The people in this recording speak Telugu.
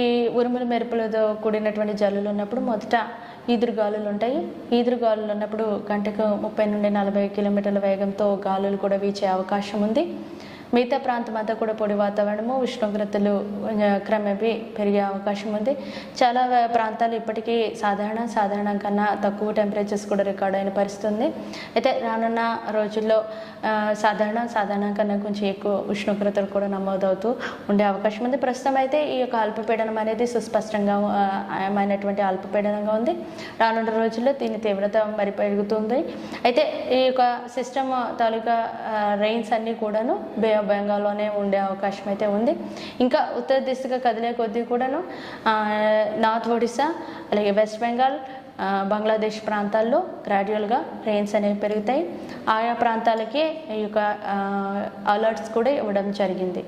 ఈ ఉరుముల మెరుపులతో కూడినటువంటి జల్లులు ఉన్నప్పుడు మొదట ఈదురుగాలులు ఉంటాయి. ఈదురుగాలులు ఉన్నప్పుడు గంటకు ముప్పై నుండి నలభై కిలోమీటర్ల వేగంతో గాలులు కూడా వీచే అవకాశం ఉంది. మిగతా ప్రాంతం అంతా కూడా పొడి వాతావరణము ఉష్ణోగ్రతలు క్రమేపీ పెరిగే అవకాశం ఉంది. చాలా ప్రాంతాలు ఇప్పటికీ సాధారణ సాధారణం కన్నా తక్కువ టెంపరేచర్స్ కూడా రికార్డ్ అయిన పరిస్థితి ఉంది. అయితే రానున్న రోజుల్లో సాధారణ సాధారణ కన్నా కొంచెం ఎక్కువ ఉష్ణోగ్రతలు కూడా నమోదవుతూ ఉండే అవకాశం ఉంది. ప్రస్తుతం అయితే ఈ యొక్క అల్పపీడనం అనేది సుస్పష్టంగా ఆ, అల్పపీడనంగా ఉంది. రానున్న రోజుల్లో దీని తీవ్రత మరి పెరుగుతుంది. అయితే ఈ యొక్క సిస్టమ్ తాలూకా రెయిన్స్ అన్నీ కూడాను బే ఆఫ్ బెంగాల్లోనే ఉండే అవకాశం అయితే ఉంది. ఇంకా ఉత్తర దిశగా కదిలే కొద్దీ కూడాను నార్త్ ఒడిశా అలాగే వెస్ట్ బెంగాల్ బంగ్లాదేశ్ ప్రాంతాల్లో గ్రాడ్యువల్గా రెయిన్స్ అనేవి పెరుగుతాయి. ఆయా ప్రాంతాలకే ఈ యొక్క అలర్ట్స్ కూడా ఇవ్వడం జరిగింది.